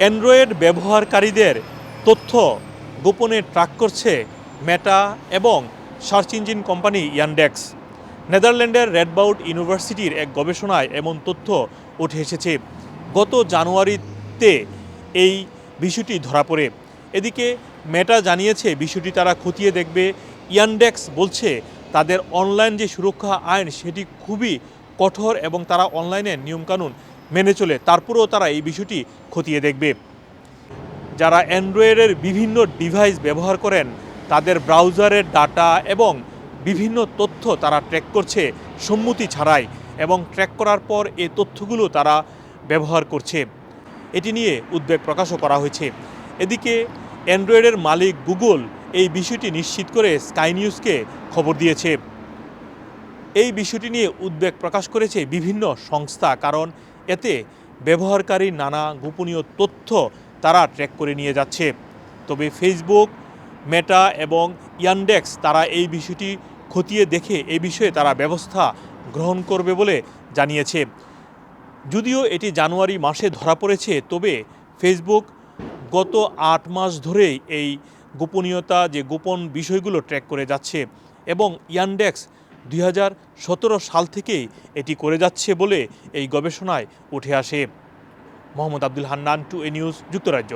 Android ব্যবহারকারীদের তথ্য গোপনে ট্র্যাক করছে মেটা এবং সার্চ ইঞ্জিন কোম্পানি ইয়ানডেক্স নেদারল্যান্ডের রেডবাউট ইউনিভার্সিটির এক গবেষণায় এমন তথ্য উঠে এসেছে। গত জানুয়ারিতে এই বিষয়টি ধরা পড়ে। এদিকে মেটা জানিয়েছে, বিষয়টি তারা খতিয়ে দেখবে। ইয়ানডেক্স বলছে, তাদের অনলাইন যে সুরক্ষা আইন, সেটি খুবই কঠোর এবং তারা অনলাইনে নিয়মকানুন মেনে চলে, তারপরেও তারা এই বিষয়টি খতিয়ে দেখবে। যারা অ্যান্ড্রয়েডের বিভিন্ন ডিভাইস ব্যবহার করেন, তাদের ব্রাউজারের ডাটা এবং বিভিন্ন তথ্য তারা ট্র্যাক করছে সম্মতি ছাড়াই এবং ট্র্যাক করার পর এ তথ্যগুলো তারা ব্যবহার করছে। এটি নিয়ে উদ্বেগ প্রকাশও করা হয়েছে। এদিকে অ্যান্ড্রয়েডের মালিক গুগল এই বিষয়টি নিশ্চিত করে স্কাই নিউজকে খবর দিয়েছে। এই বিষয়টি নিয়ে উদ্বেগ প্রকাশ করেছে বিভিন্ন সংস্থা, কারণ এতে ব্যবহারকারীর নানা গোপনীয় তথ্য তারা ট্র্যাক করে নিয়ে যাচ্ছে। তবে ফেসবুক মেটা এবং ইয়ানডেক্স তারা এই বিষয়টি খতিয়ে দেখে এই বিষয়ে তারা ব্যবস্থা গ্রহণ করবে বলে জানিয়েছে। যদিও এটি জানুয়ারি মাসে ধরা পড়েছে, তবে ফেসবুক গত আট মাস ধরেই এই গোপনীয়তা, যে গোপন বিষয়গুলো ট্র্যাক করে যাচ্ছে এবং ইয়ানডেক্স দুই হাজার সতেরো সাল থেকেই এটি করে যাচ্ছে বলে এই গবেষণায় উঠে আসে। Mohammad Abdul Hannan, two A News, যুক্তরাজ্য।